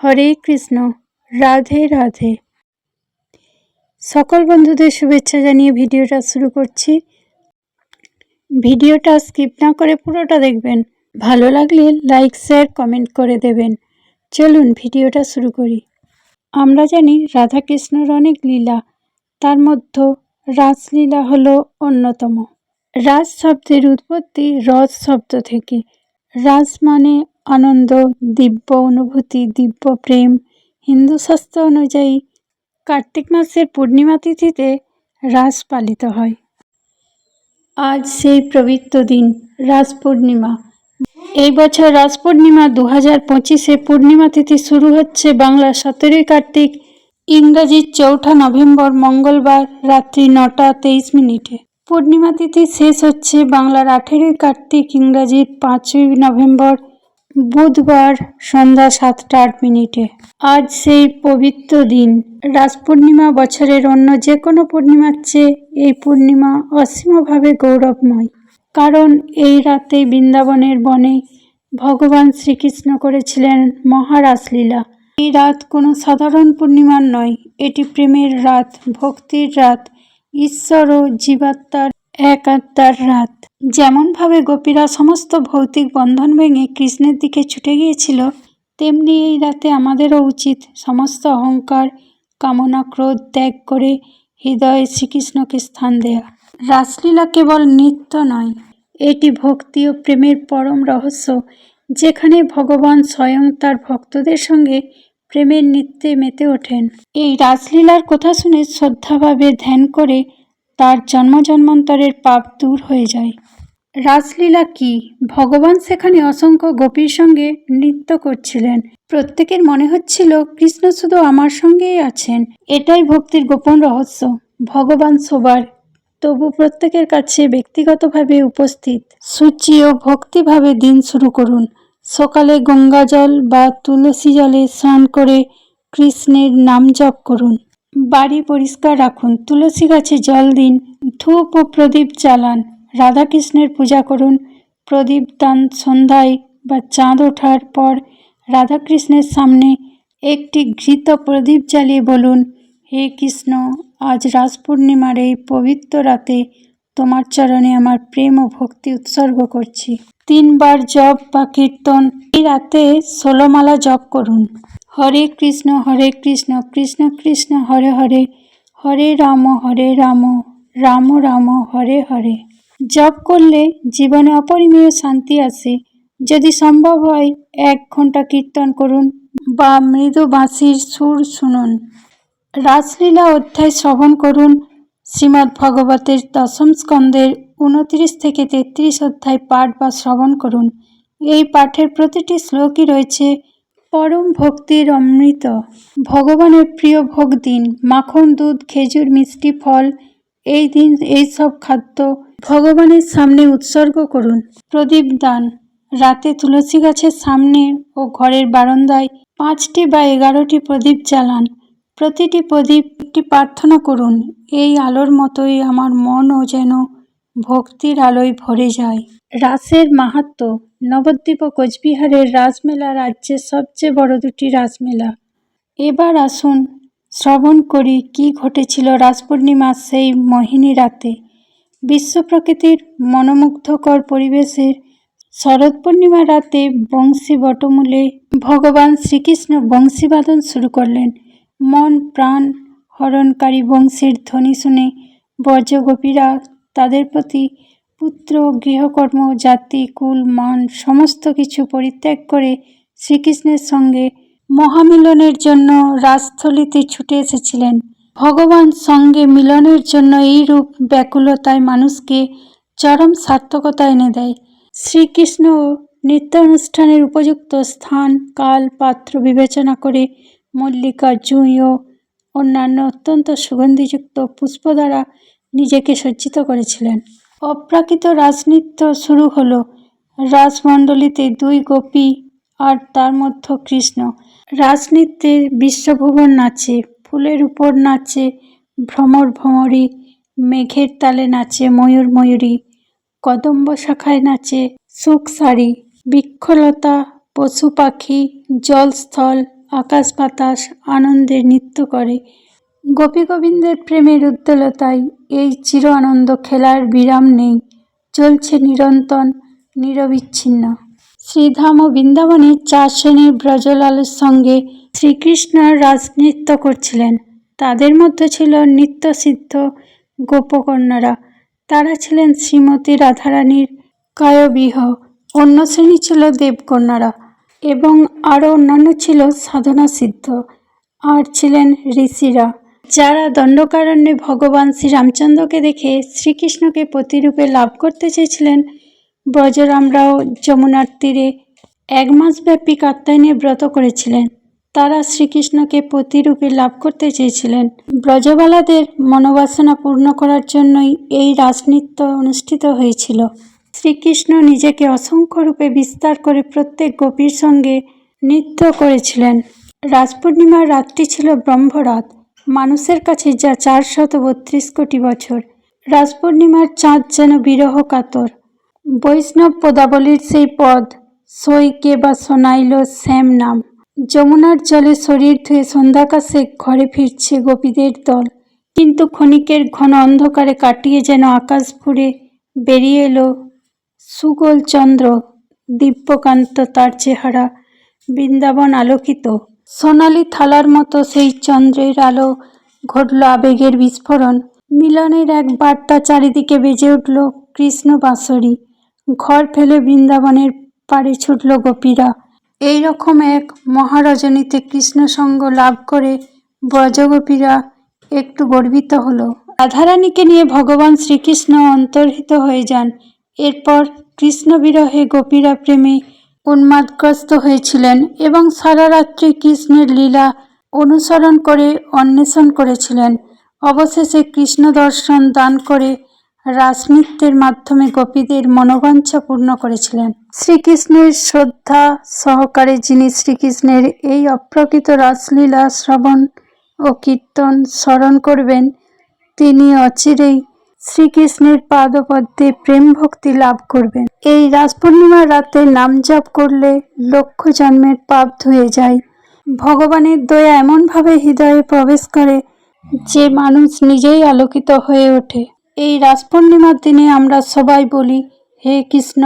হরে কৃষ্ণ, রাধে রাধে। সকল বন্ধুদের শুভেচ্ছা জানিয়ে ভিডিওটা শুরু করছি। ভিডিওটা স্কিপ না করে পুরোটা দেখবেন। ভালো লাগলে লাইক, শেয়ার, কমেন্ট করে দেবেন। চলুন ভিডিওটা শুরু করি। আমরা জানি রাধাকৃষ্ণর অনেক লীলা। তার মধ্যে রাসলীলা হলো অন্যতম। রাজ শব্দের উৎপত্তি রস শব্দ থেকে। রাজ মানে আনন্দ, দিব্য অনুভূতি, দিব্য প্রেম। হিন্দু শাস্ত্র অনুযায়ী কার্তিক মাসের পূর্ণিমা তিথিতে রাস পালিত হয়। আজ সেই পবিত্র দিন, রাস পূর্ণিমা। এই বছর রাস পূর্ণিমা দু হাজার পঁচিশে পূর্ণিমা তিথি শুরু হচ্ছে বাংলা সতেরোই কার্তিক, ইংরাজির চৌঠা নভেম্বর মঙ্গলবার রাত্রি নটা তেইশ মিনিটে। পূর্ণিমা তিথি শেষ হচ্ছে বাংলার আঠেরোই কার্তিক, ইংরাজির পাঁচই নভেম্বর বুধবার সন্ধ্যা সাতটা আট মিনিটে। আজ সেই পবিত্র দিন। রাস পূর্ণিমা বছরের অন্য যে কোনো পূর্ণিমার চেয়ে এই পূর্ণিমা অসীমভাবে গৌরবময়। কারণ এই রাতে বৃন্দাবনের বনে ভগবান শ্রীকৃষ্ণ করেছিলেন মহারাসলীলা এই রাত কোনো সাধারণ পূর্ণিমার নয়, এটি প্রেমের রাত, ভক্তির রাত, ঈশ্বর ও জীবাত্মার এক আত্মার রাত। যেমনভাবে গোপীরা সমস্ত ভৌতিক বন্ধন ভেঙে কৃষ্ণের দিকে ছুটে গিয়েছিল, তেমনি এই রাতে আমাদেরও উচিত সমস্ত অহংকার, কামনা, ক্রোধ ত্যাগ করে হৃদয়ে শ্রীকৃষ্ণকে স্থান দেয়া। রাসলীলা কেবল নৃত্য নয়, এটি ভক্তি ও প্রেমের পরম রহস্য, যেখানে ভগবান স্বয়ং তার ভক্তদের সঙ্গে প্রেমের নৃত্যে মেতে ওঠেন। এই রাসলীলার কথা শুনে শ্রদ্ধাভাবে ধ্যান করে তার জন্মজন্মান্তরের পাপ দূর হয়ে যায়। রাসলীলা কি? ভগবান সেখানে অসংখ্য গোপীর সঙ্গে নৃত্য করছিলেন। প্রত্যেকের মনে হচ্ছিল কৃষ্ণ শুধু আমার সঙ্গেই আছেন। এটাই ভক্তির গোপন রহস্য। ভগবান সবার তবু প্রত্যেকের কাছে ব্যক্তিগতভাবে উপস্থিত। সূচি ও ভক্তিভাবে দিন শুরু করুন। সকালে গঙ্গা জল বা তুলসী জলে স্নান করে কৃষ্ণের নাম জপ করুন। বাড়ি পরিষ্কার রাখুন। তুলসী গাছে জল দিন। ধূপ ও প্রদীপ জ্বালান। রাধাকৃষ্ণের পূজা করুন। প্রদীপ দান সন্ধ্যায় বা চাঁদ ওঠার পর রাধাকৃষ্ণের সামনে একটি ঘৃত প্রদীপ জ্বালিয়ে বলুন, হে কৃষ্ণ, আজ রাস পূর্ণিমার এই পবিত্র রাতে তোমার চরণে আমার প্রেম ও ভক্তি উৎসর্গ করছি। তিনবার জপ বা কীর্তন। এই রাতে ষোলোমালা জপ করুন। হরে কৃষ্ণ হরে কৃষ্ণ কৃষ্ণ কৃষ্ণ, হরে হরে। হরে রাম হরে রাম রাম রাম, হরে হরে। জপ করলে জীবনে অপরিমেয় শান্তি আসে। যদি সম্ভব হয়, এক ঘণ্টা কীর্তন করুন বা মৃদু বাঁশির সুর শুনুন। রাসলীলা অধ্যায় শ্রবণ করুন। শ্রীমদ্ ভগবতের দশম স্কন্দের উনত্রিশ থেকে তেত্রিশ অধ্যায় পাঠ বা শ্রবণ করুন। এই পাঠের প্রতিটি শ্লোকই রয়েছে পরম ভক্তির অমৃত। ভগবানের প্রিয় ভোগ দিন মাখন, দুধ, খেজুর, মিষ্টি, ফল, এই দিন এইসব খাদ্য ভগবানের সামনে উৎসর্গ করুন। প্রদীপ দান। রাতে তুলসী গাছের সামনে ও ঘরের বারান্দায় পাঁচটি বা এগারোটি প্রদীপ জ্বালান। প্রতিটি প্রদীপ একটি প্রার্থনা করুন, এই আলোর মতোই আমার মনও যেন ভক্তির আলোয় ভরে যায়। রাসের মাহাত্ম, নবদ্বীপ ও কোচবিহারের রাসমেলা রাজ্যের সবচেয়ে বড় দুটি রাসমেলা এবার আসুন শ্রবণ করি কি ঘটেছিল রাস পূর্ণিমার সেই মোহিনী রাতে। বিশ্ব প্রকৃতির মনোমুগ্ধকর পরিবেশের শরৎ পূর্ণিমা রাতে বংশী বটমূলে ভগবান শ্রীকৃষ্ণ বংশীবাদন শুরু করলেন। মন প্রাণ হরণকারী বংশীর ধ্বনি শুনে ব্রজগোপীরা তাদের প্রতি পুত্র, গৃহকর্ম, জাতি, কুল, মান সমস্ত কিছু পরিত্যাগ করে শ্রীকৃষ্ণের সঙ্গে মহামিলনের জন্য রাজস্থলিতে ছুটে এসেছিলেন। ভগবান সঙ্গে মিলনের জন্য এই রূপ ব্যাকুলতায় মানুষকে চরম সার্থকতা এনে দেয়। শ্রীকৃষ্ণ নৃত্যানুষ্ঠানের উপযুক্ত স্থান, কাল, পাত্র বিবেচনা করে মল্লিকা, জুঁই ও অন্যান্য অত্যন্ত সুগন্ধিযুক্ত পুষ্প দ্বারা নিজেকে সজ্জিত করেছিলেন। অপ্রাকৃত রাজনৃত্য শুরু হলো। রাজমণ্ডলীতে দুই গোপী আর তার মধ্য কৃষ্ণ। রাজনৃত্যে বিশ্বভুবন নাচে, ফুলের উপর নাচে, ভ্রমর ভ্রমরী, মেঘের তালে নাচে, ময়ূর ময়ূরী, কদম্ব শাখায় নাচে, সুখ শাড়ি বৃক্ষলতা, পশু পাখি, জলস্থল, আকাশ বাতাস, আনন্দে নৃত্য করে। গোপী গোবিন্দের প্রেমের উদ্দলতায় এই চির আনন্দ খেলার বিরাম নেই, চলছে নিরন্তন নিরবিচ্ছিন্ন। শ্রীধাম ও বৃন্দাবনে চার শ্রেণির ব্রজলালের সঙ্গে শ্রীকৃষ্ণ রাজনৃত্য করছিলেন। তাদের মধ্যে ছিল নিত্যসিদ্ধ গোপকন্যারা। তারা ছিলেন শ্রীমতী রাধারানীর কায়বিহ। অন্য শ্রেণি ছিল দেবকন্যারা এবং আরও অন্যান্য ছিল সাধনা সিদ্ধ আর ছিলেন ঋষিরা। যারা দণ্ডকারণ্যে ভগবান শ্রীরামচন্দ্রকে দেখে শ্রীকৃষ্ণকে প্রতিরূপে লাভ করতে চেয়েছিলেন ব্রজরামরাও যমুনার তীরে এক মাসব্যাপী কাত্যায়নের ব্রত করেছিলেন। তারা শ্রীকৃষ্ণকে প্রতিরূপে লাভ করতে চেয়েছিলেন। ব্রজবালাদের মনোবাসনা পূর্ণ করার জন্যই এই রাসনৃত্য অনুষ্ঠিত হয়েছিল। শ্রীকৃষ্ণ নিজেকে অসংখ্য রূপে বিস্তার করে প্রত্যেক গোপীর সঙ্গে নৃত্য করেছিলেন। রাজপূর্ণিমার রাতটি ছিল ব্রহ্মরাত। মানুষের কাছে যা চারশত বত্রিশ কোটি বছর। রাজপূর্ণিমার চাঁদ যেন বিরহ কাতর। বৈষ্ণব পদাবলীর সেই পদ, সই কে বা শোনাইল শ্যাম নাম। যমুনার জলে শরীর ধুয়ে সন্ধ্যাকাশে ঘরে ফিরছে গোপীদের দল। কিন্তু ক্ষণিকের ঘন অন্ধকারে কাটিয়ে যেন আকাশ ফুরে বেরিয়ে এলো সুগোল চন্দ্র, দিব্যকান্ত তার চেহারা, বৃন্দাবন আলোকিত। সোনালি থালার মতো সেই চন্দ্রের আলো ঘটল আবেগের বিস্ফোরণ। মিলনের এক বার্তা চারিদিকে বেজে উঠল কৃষ্ণ বাঁশরি। ঘর ফেলে বৃন্দাবনের পাড়ে ছুটল গোপীরা। এই রকম এক মহারজনীতে কৃষ্ণসঙ্গ লাভ করে ব্রজগোপীরা একটু গর্বিত হলো। রাধারানীকে নিয়ে ভগবান শ্রীকৃষ্ণ অন্তর্হিত হয়ে যান। এরপর কৃষ্ণ বিরহে গোপীরা প্রেমে উন্মাদগ্রস্ত হয়েছিলেন এবং সারা রাত্রি কৃষ্ণের লীলা অনুসরণ করে অন্বেষণ করেছিলেন। অবশেষে কৃষ্ণ দর্শন দান করে রাসনৃত্যের মাধ্যমে গোপীদের মনোবাঞ্ছা পূর্ণ করেছিলেন। শ্রীকৃষ্ণের শ্রদ্ধা সহকারে যিনি শ্রীকৃষ্ণের এই অপ্রকৃত রাসলীলা শ্রবণ ও কীর্তন স্মরণ করবেন, তিনি অচিরেই শ্রীকৃষ্ণের পাদপদ্মে প্রেম ভক্তি লাভ করবেন। এই রাস পূর্ণিমার রাতে নাম জপ করলে লক্ষ জন্মের পাপ ধুয়ে যায়। ভগবানের দয়া এমনভাবে হৃদয়ে প্রবেশ করে যে মানুষ নিজেই আলোকিত হয়ে ওঠে। এই রাস পূর্ণিমার দিনে আমরা সবাই বলি, হে কৃষ্ণ,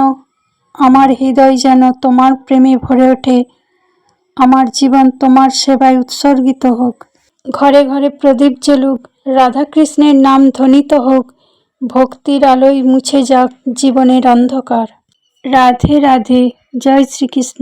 আমার হৃদয় যেন তোমার প্রেমে ভরে ওঠে। আমার জীবন তোমার সেবায় উৎসর্গিত হোক। ঘরে ঘরে প্রদীপ জ্বলুক, রাধাকৃষ্ণের নাম ধ্বনিত হোক। ভক্তির আলোয় মুছে যাক জীবনের অন্ধকার। রাধে রাধে জয় শ্রীকৃষ্ণ।